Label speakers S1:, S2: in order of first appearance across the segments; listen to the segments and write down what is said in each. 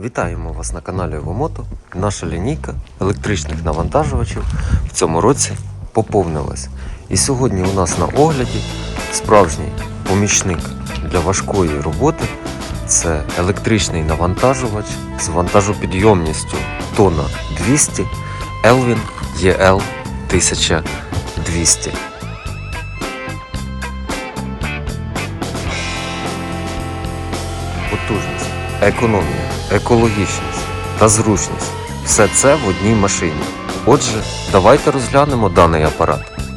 S1: Вітаємо вас на каналі Евомото. Наша лінійка електричних навантажувачів в цьому році поповнилась. І сьогодні у нас на огляді справжній помічник для важкої роботи це електричний навантажувач з вантажопідйомністю тона 200 Elvin EL 1200. Потужність, економія, екологічність та зручність все це в одній машині. Отже, давайте розглянемо даний апарат.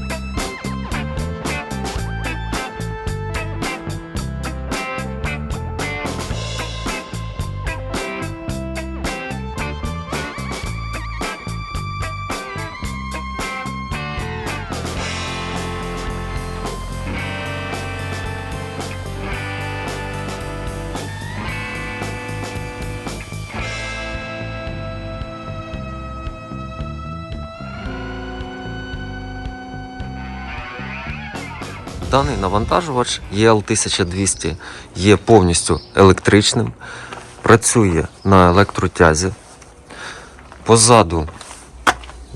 S1: Даний навантажувач EL1200 є повністю електричним, працює на електротязі. Позаду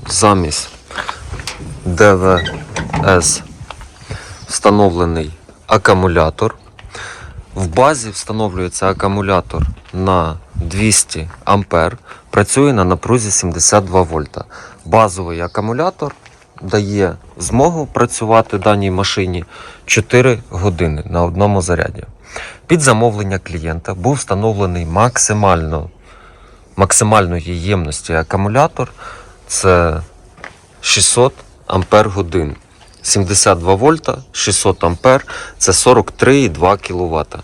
S1: замість ДВС встановлений акумулятор. В базі встановлюється акумулятор на 200 А, працює на напрузі 72 вольта. Базовий акумулятор дає змогу працювати даній машині 4 години на одному заряді. Під замовлення клієнта був встановлений максимально, максимальної ємності акумулятор це 600 ампер годин. 72 вольта, 600 ампер це 43,2 кВт.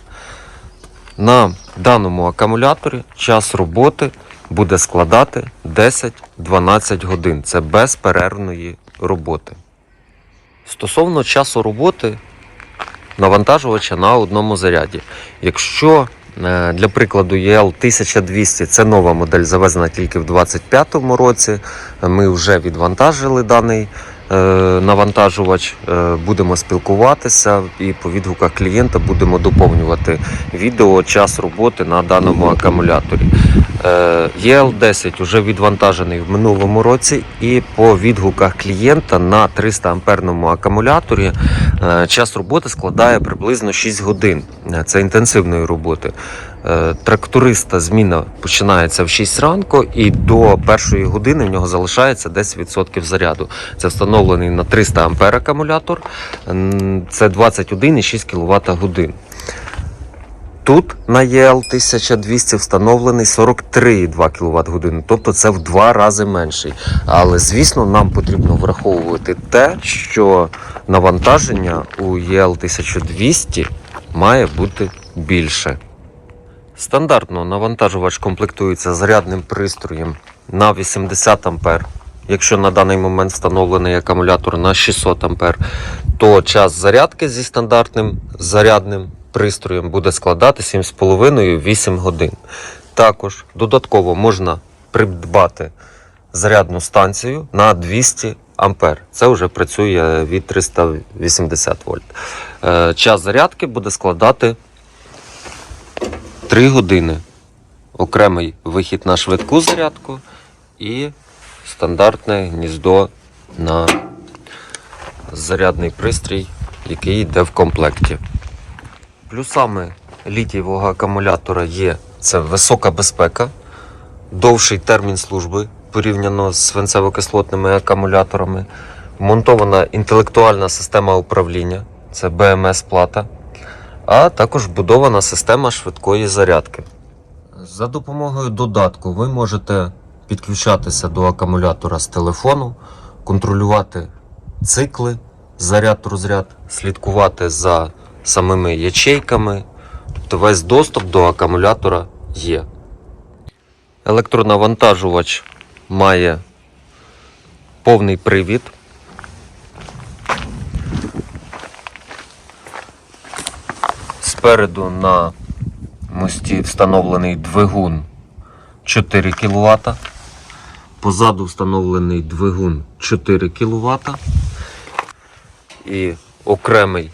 S1: На даному акумуляторі час роботи буде складати 10-12 годин. Це безперервної роботи. Стосовно часу роботи навантажувача на одному заряді. Якщо е, для прикладу EL 1200 це нова модель, завезена тільки в 2025 році. Ми вже відвантажили даний е, навантажувач, е, будемо спілкуватися і по відгуках клієнта будемо доповнювати відео час роботи на даному акумуляторі. Е, EL10 вже відвантажений в минулому році, і по відгуках клієнта на 300 амперному акумуляторі е, час роботи складає приблизно 6 годин. Е, Це інтенсивної роботи. Е, Тракториста зміна починається в 6 ранку, і до першої години в нього залишається 10% заряду. Це встановлений на 300 ампер акумулятор, це 21,6 кВт годин. Тут на EL 1200 встановлений 43,2 кВт години, тобто це в два рази менший. Але звісно, нам потрібно враховувати те, що навантаження у EL 1200 має бути більше. Стандартно навантажувач комплектується зарядним пристроєм на 80 А. Якщо на даний момент встановлений акумулятор на 600 А, то час зарядки зі стандартним зарядним пристроєм буде складати 7,5-8 годин. Також додатково можна придбати зарядну станцію на 200 А. Це вже працює від 380 вольт. Е, Час зарядки буде складати 3 години. Окремий вихід на швидку зарядку і стандартне гніздо на зарядний пристрій, який йде в комплекті. Плюсами літієвого акумулятора є це висока безпека, довший термін служби порівняно з свинцево-кислотними акумуляторами, вмонтована інтелектуальна система управління, це БМС-плата, а також вбудована система швидкої зарядки. За допомогою додатку ви можете підключатися до акумулятора з телефону, контролювати цикли, заряд-розряд, слідкувати за самими ячейками. Тобто весь доступ до акумулятора є. Електронавантажувач має повний привід. Спереду на мості встановлений двигун 4 кВт. Позаду встановлений двигун 4 кВт. І окремий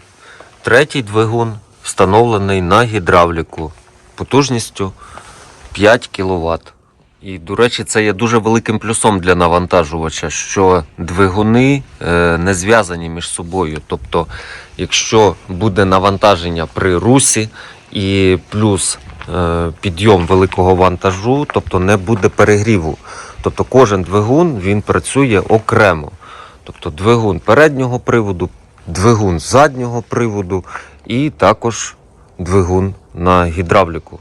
S1: третій двигун встановлений на гідравліку потужністю 5 кВт. І, до речі, це є дуже великим плюсом для навантажувача, що двигуни е, не зв'язані між собою. Тобто, якщо буде навантаження при русі і плюс е, підйом великого вантажу, тобто не буде перегріву. Тобто кожен двигун він працює окремо. Тобто двигун переднього приводу, двигун заднього приводу і також двигун на гідравліку.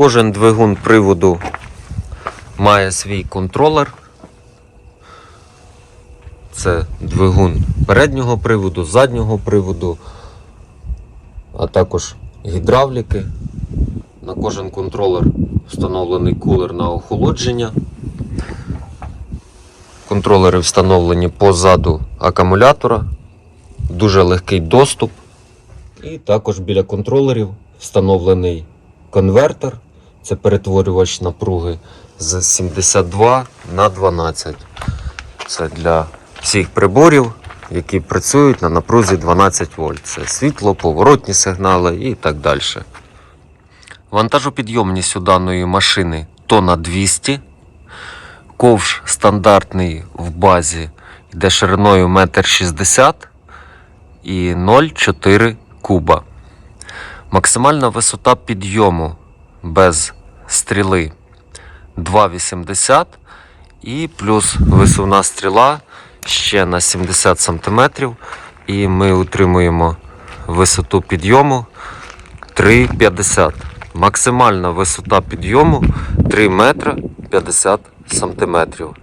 S1: Кожен двигун приводу має свій контролер. Це двигун переднього приводу, заднього приводу, а також гідравліки. На кожен контролер встановлений кулер на охолодження. Контролери встановлені позаду акумулятора, дуже легкий доступ. І також біля контролерів встановлений конвертер. Це перетворювач напруги з 72 на 12. Це для всіх приборів, які працюють на напрузі 12 вольт. Це світло, поворотні сигнали і так далі. Вантажопідйомність у даної машини тонна 200. Ковш стандартний в базі йде шириною 1,60 м і 0,4 куба. Максимальна висота підйому без стріли 2,80 і плюс висувна стріла ще на 70 см. І ми утримуємо висоту підйому 3,50. Максимальна висота підйому 3 метра 50 сантиметрів.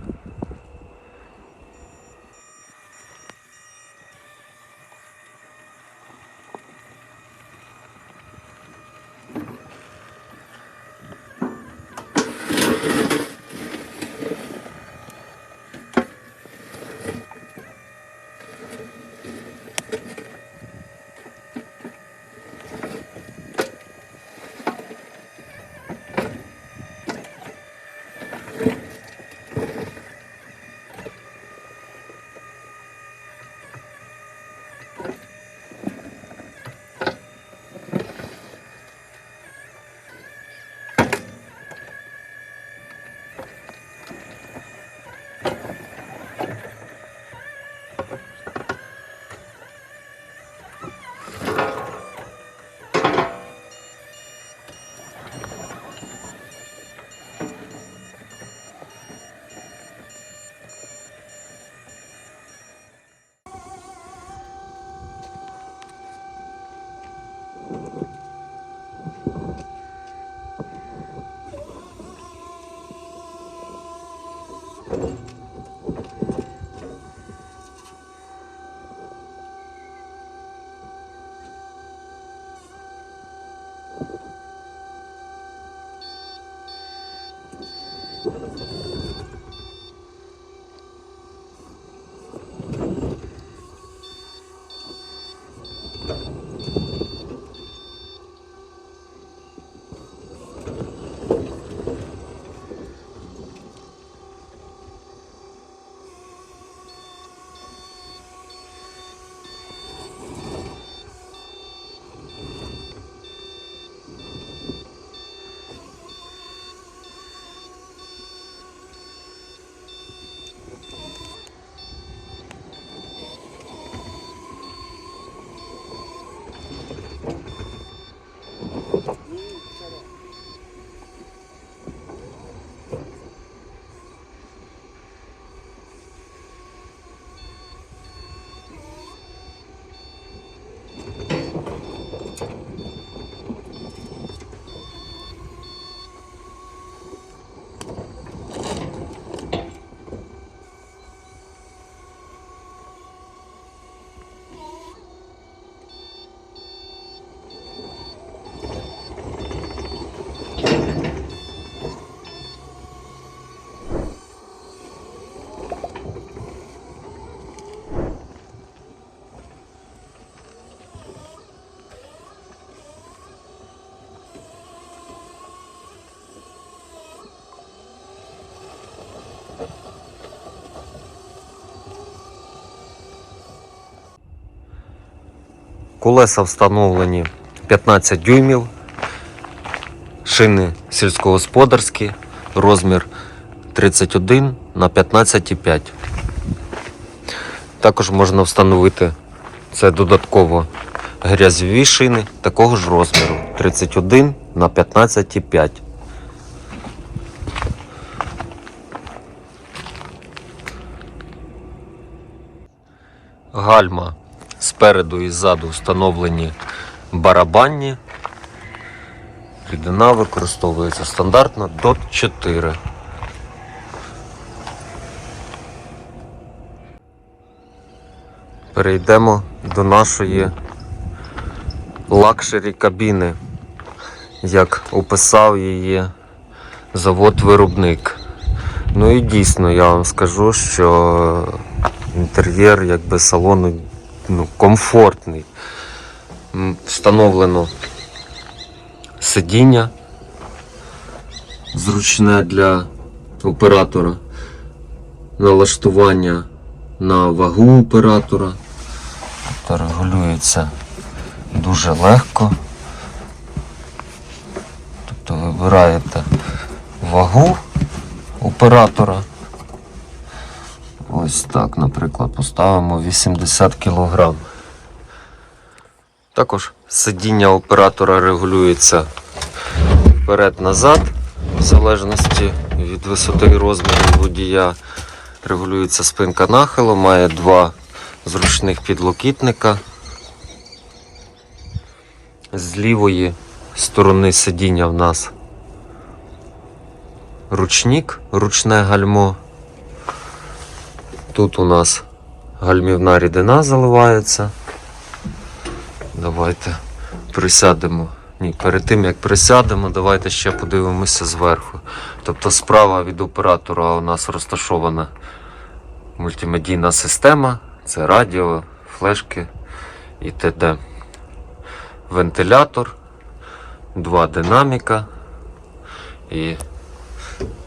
S1: Колеса встановлені 15 дюймів. Шини сільськогосподарські, розмір 31 на 15,5. Також можна встановити це додатково грязьові шини такого ж розміру 31 на 15,5. Гальма спереду і ззаду встановлені барабанні. Рідина використовується стандартно DOT 4. Перейдемо до нашої лакшері кабіни, як описав її завод-виробник. Ну і дійсно я вам скажу, що інтер'єр якби салону ну, комфортний. Встановлено сидіння зручне для оператора, налаштування на вагу оператора. Тобто регулюється дуже легко. Тобто вибираєте вагу оператора. Ось так, наприклад, поставимо 80 кг. Також сидіння оператора регулюється вперед-назад, в залежності від висоти і розміру водія. Регулюється спинка нахилу, має два зручних підлокітника. З лівої сторони сидіння в нас ручник, ручне гальмо. Тут у нас гальмівна рідина заливається. Давайте присядемо. Ні, перед тим як присядемо, давайте ще подивимося зверху. Тобто справа від оператора у нас розташована мультимедійна система, це радіо, флешки і т.д. Вентилятор, два динаміка і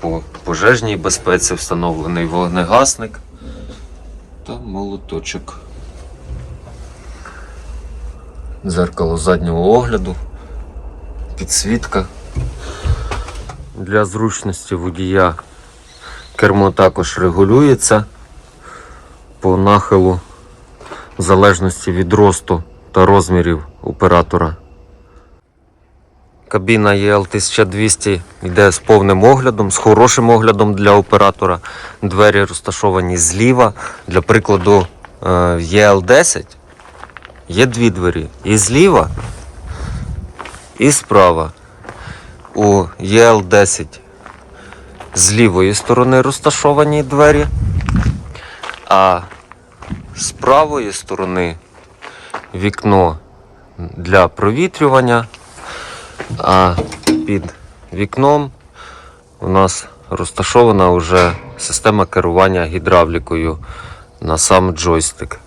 S1: по пожежній безпеці встановлений вогнегасник та молоточок. Дзеркало заднього огляду, підсвітка. Для зручності водія кермо також регулюється по нахилу в залежності від росту та розмірів оператора. Кабіна EL 1200 йде з повним оглядом, з хорошим оглядом для оператора. Двері розташовані зліва. Для прикладу, е, EL 10 є дві двері. І зліва, і справа. У EL 10 з лівої сторони розташовані двері, а з правої сторони вікно для провітрювання. А під вікном у нас розташована вже система керування гідравлікою на сам джойстик.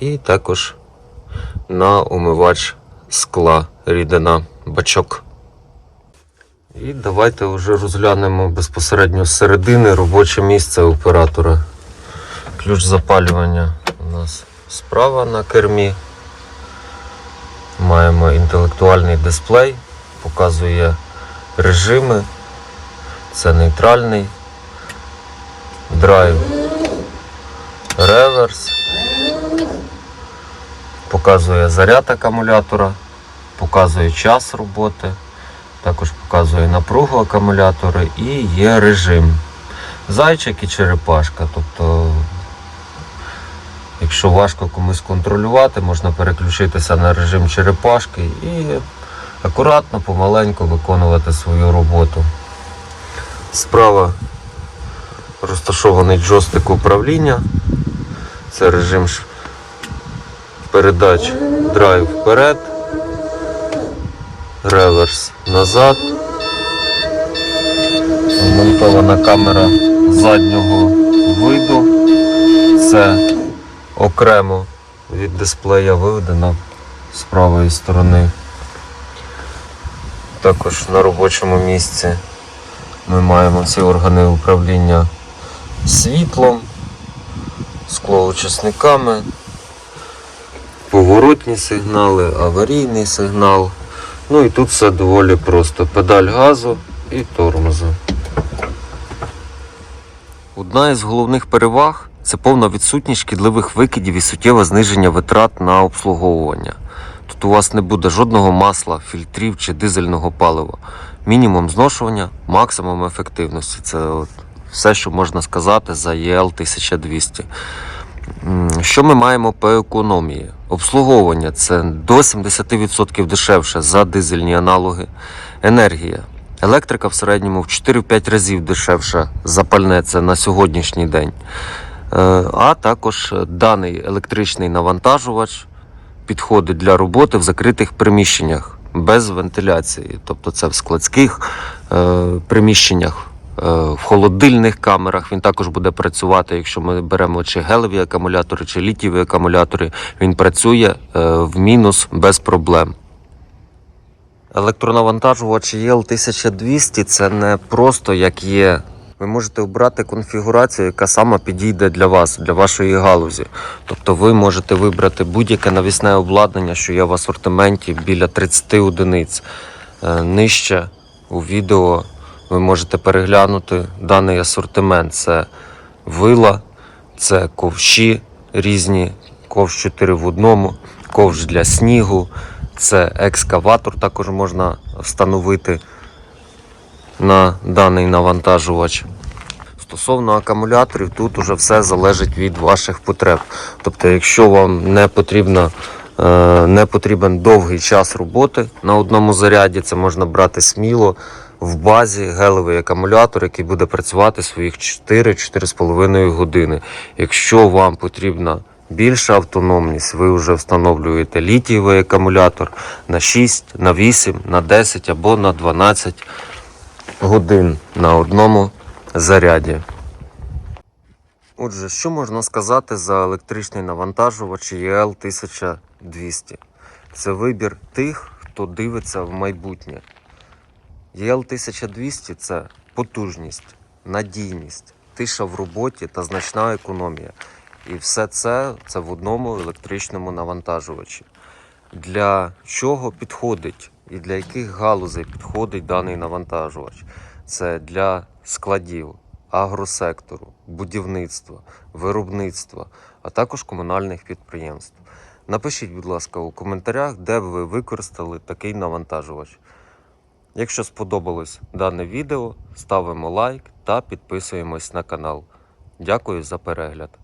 S1: І також на умивач скла рідина бачок. І давайте вже розглянемо безпосередньо з середини робоче місце оператора. Ключ запалювання у нас справа на кермі. Маємо інтелектуальний дисплей, показує режими. Це нейтральний, драйв, реверс, показує заряд акумулятора, показує час роботи, також показує напругу акумулятора і є режим. Зайчик і черепашка. Тобто Якщо важко комусь контролювати, можна переключитися на режим черепашки і акуратно, помаленьку виконувати свою роботу. Справа розташований джойстик управління. Це режим передач драйв вперед, реверс назад. Вмонтована камера заднього виду. Це окремо від дисплея виведена з правої сторони. Також на робочому місці ми маємо ці органи управління світлом, склоочисниками, поворот. поворотні сигнали, аварійний сигнал. Ну і тут все доволі просто. Педаль газу і тормозу. Одна із головних переваг це повна відсутність шкідливих викидів і суттєве зниження витрат на обслуговування. Тут у вас не буде жодного масла, фільтрів чи дизельного палива. Мінімум зношування, максимум ефективності. Це от все, що можна сказати за ЄЛ 1200. Що ми маємо по економії? Обслуговування це до 70% дешевше за дизельні аналоги. Енергія. Електрика в середньому в 4-5 разів дешевша за пальне це на сьогоднішній день. Е, А також даний електричний навантажувач підходить для роботи в закритих приміщеннях без вентиляції. Тобто це в складських е, приміщеннях, е, в холодильних камерах він також буде працювати. Якщо ми беремо чи гелеві акумулятори, чи літієві акумулятори, він працює в мінус без проблем. Електронавантажувач EL 1200 це не просто як є. Ви можете обрати конфігурацію, яка саме підійде для вас, для вашої галузі. Тобто ви можете вибрати будь-яке навісне обладнання, що є в асортименті біля 30 одиниць. Е, Нижче у відео ви можете переглянути даний асортимент. Це вила, це ковші різні, ковш 4 в одному, ковш для снігу, це екскаватор також можна встановити на даний навантажувач. Стосовно акумуляторів, тут уже все залежить від ваших потреб. Тобто, якщо вам не потрібно, е, не потрібен довгий час роботи на одному заряді, це можна брати сміло в базі гелевий акумулятор, який буде працювати своїх 4-4,5 години. Якщо вам потрібна більша автономність, ви вже встановлюєте літієвий акумулятор на 6, на 8, на 10 або на 12 годин на одному заряді. Отже, що можна сказати за електричний навантажувач EL 1200? Це вибір тих, хто дивиться в майбутнє. EL 1200 це потужність, надійність, тиша в роботі та значна економія. І все це, це в одному електричному навантажувачі. Для чого підходить і для яких галузей підходить даний навантажувач? Це для складів, агросектору, будівництва, виробництва, а також комунальних підприємств. Напишіть, будь ласка, у коментарях, де б ви використали такий навантажувач. Якщо сподобалось дане відео, ставимо лайк та підписуємось на канал. Дякую за перегляд.